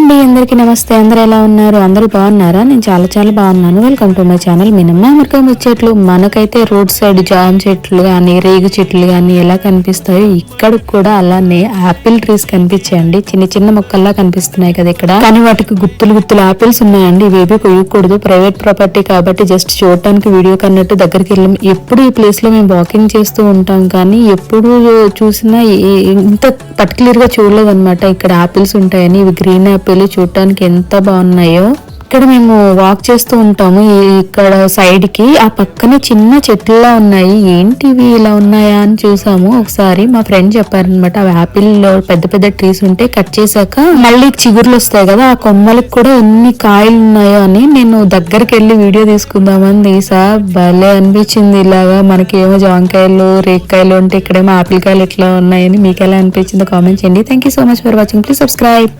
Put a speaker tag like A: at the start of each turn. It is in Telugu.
A: అండి అందరికీ నమస్తే. అందరూ ఎలా ఉన్నారు? అందరూ బాగున్నారా? నేను చాలా చాలా బాగున్నాను. వెల్కమ్ టు మై ఛానల్ మినమ్మ అమెరికా చెట్లు మనకైతే రోడ్ సైడ్ జామ్ చెట్లు కానీ రేగు చెట్లు కానీ ఎలా కనిపిస్తాయో ఇక్కడ కూడా అలానే ఆపిల్ ట్రీస్ కనిపించాయండి. చిన్న చిన్న మొక్కల్లా కనిపిస్తున్నాయి కదా ఇక్కడ. కానీ వాటికి గుత్తులు గుత్తులు ఆపిల్స్ ఉన్నాయండి. ఇవేవి కొయ్యకూడదు. ప్రైవేట్ ప్రాపర్టీ కాబట్టి జస్ట్ చూడటానికి వీడియో కన్నట్టు దగ్గరికి వెళ్ళాం. ఎప్పుడు ఈ ప్లేస్లో మేము వాకింగ్ చేస్తూ ఉంటాం కానీ ఎప్పుడు చూసినా ఇంత పర్టికులర్గా చూడలేదు అనమాట ఇక్కడ ఆపిల్స్ ఉంటాయని ఇవి గ్రీన్ ఆపిల్ చెట్టులు చూడటానికి ఎంత బాగున్నాయో. ఇక్కడ మేము వాక్ చేస్తూ ఉంటాము ఇక్కడ సైడ్కి. ఆ పక్కనే చిన్న చెట్లులా ఉన్నాయి. ఏంటివి ఇలా ఉన్నాయా అని చూసాము. ఒకసారి మా ఫ్రెండ్ చెప్పారనమాట అవి ఆపిల్లో పెద్ద పెద్ద ట్రీస్ ఉంటే కట్ చేశాక మళ్ళీ చిగుర్లు వస్తాయి కదా ఆ కొమ్మలకు కూడా ఎన్ని కాయలు ఉన్నాయో అని నేను దగ్గరికి వెళ్ళి వీడియో తీసుకుందామని తీసా. భలే అనిపించింది ఇలాగా. మనకి ఏమో జాంకాయలు రేక్కాయలు ఉంటే ఇక్కడేమో ఆపిల్ కాయలు ఎట్లా ఉన్నాయని మీకు ఎలా అనిపించిందో కామెంట్ చేయండి. Thank you so much for watching please subscribe